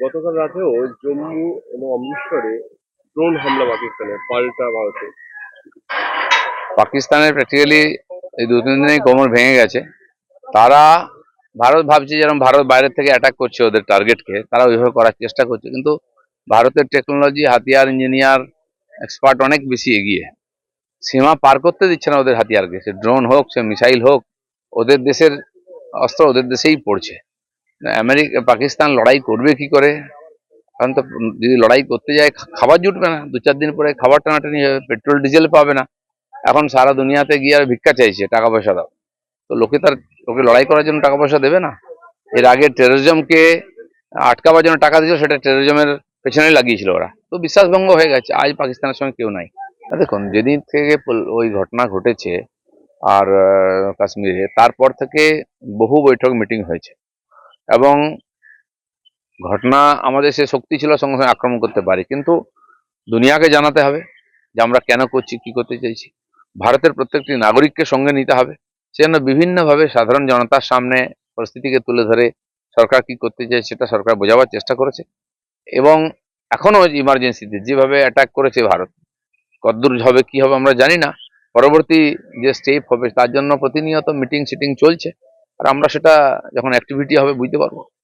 গতকাল রাতেও জম্মু এবং অমৃতসরে ড্রোন হামলা পাকিস্তানের পাল্টা ভারতে। পাকিস্তানের প্র্যাকটিক্যালি এই দু তিন দিনেই কোমর ভেঙে গেছে। তারা ভারত ভাবছে যেরকম ভারত বাইরের থেকে অ্যাটাক করছে ওদের টার্গেটকে তারা ওইভাবে করার চেষ্টা করছে। কিন্তু ভারতের টেকনোলজি হাতিয়ার ইঞ্জিনিয়ার এক্সপার্ট অনেক বেশি এগিয়ে। সীমা পার করতে দিচ্ছে না ওদের হাতিয়ারকে। সে ড্রোন হোক, সে মিসাইল হোক, ওদের দেশের অস্ত্র ওদের দেশেই পড়ছে। আমেরিকা, পাকিস্তান লড়াই করবে কি করে? কারণ তো যদি লড়াই করতে যায় খাবার জুটবে না। দু চার দিন পরে খাবার টানাটানি হবে, পেট্রোল, ডিজেল পাবে না। এখন সারা দুনিয়াতে গিয়ে আর ভিক্ষা চাইছে টাকা পয়সা দাও। তো লোকে তার, লোকে লড়াই করার জন্য টাকা পয়সা দেবে না। এর আগে টেরোরিজমকে আটকাবার জন্য টাকা দিয়েছিল, সেটা টেরোরিজমের পেছনে লাগিয়েছিল ওরা। তো বিশ্বাসভঙ্গ হয়ে গেছে, আজ পাকিস্তানের সঙ্গে কেউ নাই। দেখুন, যেদিন থেকে ওই ঘটনা ঘটেছে, আর কাশ্মীরে, তারপর থেকে বহু বৈঠক মিটিং হয়েছে। এবং ঘটনা আমাদের সে শক্তি ছিল, সঙ্গে সঙ্গে আক্রমণ করতে পারি। কিন্তু দুনিয়াকে জানাতে হবে যে আমরা কেন করছি, কি করতে চাইছি। ভারতের প্রত্যেকটি নাগরিককে সঙ্গে নিতে হবে। সেজন্য বিভিন্নভাবে সাধারণ জনতার সামনে পরিস্থিতিকে তুলে ধরে সরকার কি করতে চায়, সেটা সরকার বোঝাবার চেষ্টা করেছে। এবং এখনও ইমার্জেন্সিতে যেভাবে অ্যাটাক করেছে ভারত কদ্দূর হবে, কি হবে আমরা জানি না। পরবর্তী যে স্টেপ হবে, তার জন্য প্রতিনিয়ত মিটিং সিটিং চলছে। আর আমরা সেটা যখন অ্যাক্টিভিটি হবে বুঝতে পারব।